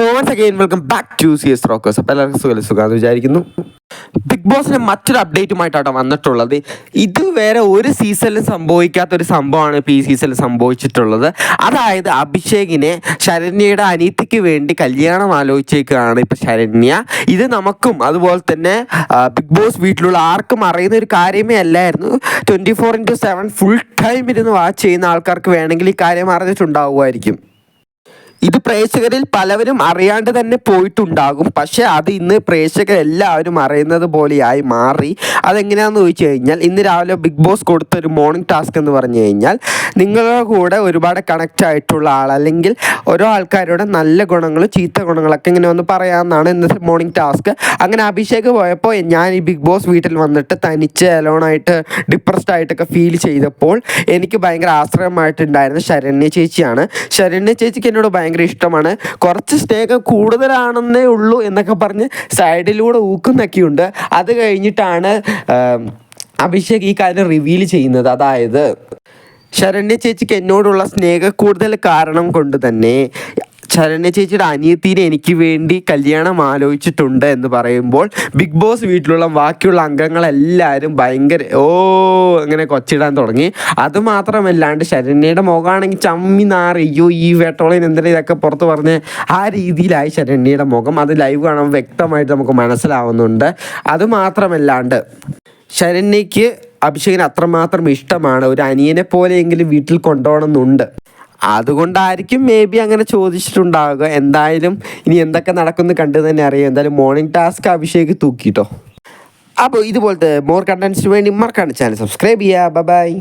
So once again welcome back to C S rockers അപ്പോൾ എല്ലാവർക്കും സുഖം സുഖമാണെന്ന് വിചാരിക്കുന്നു. ബിഗ് ബോസിന് മറ്റൊരു അപ്ഡേറ്റുമായിട്ടാണ് വന്നിട്ടുള്ളത്. ഇത് വേറെ ഒരു സീസണിലും സംഭവിക്കാത്ത ഒരു സംഭവമാണ് ഇപ്പോൾ ഈ സീസണിൽ സംഭവിച്ചിട്ടുള്ളത്. അതായത് അഭിഷേകിനെ ശരണ്യയുടെ അനീതിക്ക് വേണ്ടി കല്യാണം ആലോചിച്ചേക്കാണ് ഇപ്പോൾ ശരണ്യ. ഇത് നമുക്കും അതുപോലെ തന്നെ ബിഗ് ബോസ് വീട്ടിലുള്ള ആർക്കും അറിയുന്ന ഒരു കാര്യമേ അല്ലായിരുന്നു. Twenty four into seven full time ഇരുന്ന് വാച്ച് ചെയ്യുന്ന ആൾക്കാർക്ക് വേണമെങ്കിൽ ഈ കാര്യം അറിഞ്ഞിട്ടുണ്ടാവുമായിരിക്കും. ഇത് പ്രേക്ഷകരിൽ പലവരും അറിയാണ്ട് തന്നെ പോയിട്ടുണ്ടാകും. പക്ഷേ അത് ഇന്ന് പ്രേക്ഷകർ എല്ലാവരും അറിയുന്നത് പോലെയായി മാറി. അതെങ്ങനെയാണെന്ന് ചോദിച്ചു കഴിഞ്ഞാൽ ഇന്ന് രാവിലെ ബിഗ് ബോസ് കൊടുത്ത ഒരു മോർണിംഗ് ടാസ്ക് എന്ന് പറഞ്ഞു കഴിഞ്ഞാൽ നിങ്ങളുടെ കൂടെ ഒരുപാട് കണക്റ്റ് ആയിട്ടുള്ള ആൾ അല്ലെങ്കിൽ ഓരോ ആൾക്കാരുടെ നല്ല ഗുണങ്ങൾ ചീത്ത ഗുണങ്ങളൊക്കെ ഇങ്ങനെ ഒന്ന് പറയാമെന്നാണ് ഇന്നത്തെ മോർണിംഗ് ടാസ്ക് അങ്ങനെ അഭിഷേക് പോയപ്പോൾ ഞാൻ ഈ ബിഗ് ബോസ് വീട്ടിൽ വന്നിട്ട് തനിച്ച് അലോണായിട്ട് ഡിപ്രസ്ഡ് ആയിട്ടൊക്കെ ഫീൽ ചെയ്തപ്പോൾ എനിക്ക് ഭയങ്കര ആശ്രയമായിട്ടുണ്ടായിരുന്ന ശരണ്യ ചേച്ചിയാണ്. ശരണ്യ ചേച്ചിക്ക് എന്നോട് ഭയങ്കര ഇഷ്ടമാണ്. കുറച്ച് സ്നേഹം കൂടുതലാണെന്നേ ഉള്ളൂ എന്നൊക്കെ പറഞ്ഞ് സൈഡിലൂടെ ഊക്കുന്നൊക്കെയുണ്ട്. അത് കഴിഞ്ഞിട്ടാണ് അഭിഷേക് ഈ കാര്യം റിവീൽ ചെയ്യുന്നത്. അതായത് ശരണ്യ ചേച്ചിക്ക് എന്നോടുള്ള സ്നേഹ കൂടുതൽ കാരണം കൊണ്ട് തന്നെ ശരണ്യ ചേച്ചിയുടെ അനിയത്തിനെ എനിക്ക് വേണ്ടി കല്യാണം ആലോചിച്ചിട്ടുണ്ട് എന്ന് പറയുമ്പോൾ ബിഗ് ബോസ് വീട്ടിലുള്ള ബാക്കിയുള്ള അംഗങ്ങളെല്ലാവരും ഭയങ്കര ഓ അങ്ങനെ കൊച്ചിടാൻ തുടങ്ങി. അത് മാത്രമല്ലാണ്ട് ശരണ്യയുടെ മുഖമാണെങ്കിൽ ചമ്മി നാറിയോ ഈ വേട്ടോളിന് എന്തിനാ ഇതൊക്കെ പുറത്ത് പറഞ്ഞ് ആ രീതിയിലായി ശരണ്യയുടെ മുഖം. അത് ലൈവ് കാണുമ്പോൾ വ്യക്തമായിട്ട് നമുക്ക് മനസ്സിലാവുന്നുണ്ട്. അത് മാത്രമല്ലാണ്ട് ശരണ്യയ്ക്ക് അഭിഷേകിന് അത്രമാത്രം ഇഷ്ടമാണ്. ഒരു അനിയനെ പോലെയെങ്കിലും വീട്ടിൽ കൊണ്ടുപോകണമെന്നുണ്ട്. അതുകൊണ്ടായിരിക്കും മേ ബി അങ്ങനെ ചോദിച്ചിട്ടുണ്ടാവുക. എന്തായാലും ഇനി എന്തൊക്കെ നടക്കുന്നു കണ്ടു തന്നെ അറിയാം. എന്തായാലും മോർണിംഗ് ടാസ്ക് അഭിഷേക് തൂക്കിട്ടോ. അപ്പോൾ ഇതുപോലത്തെ മോർ കണ്ടൻസിന് വേണ്ടി മറക്കാണ് ചാനൽ സബ്സ്ക്രൈബ് ചെയ്യുക. ബൈ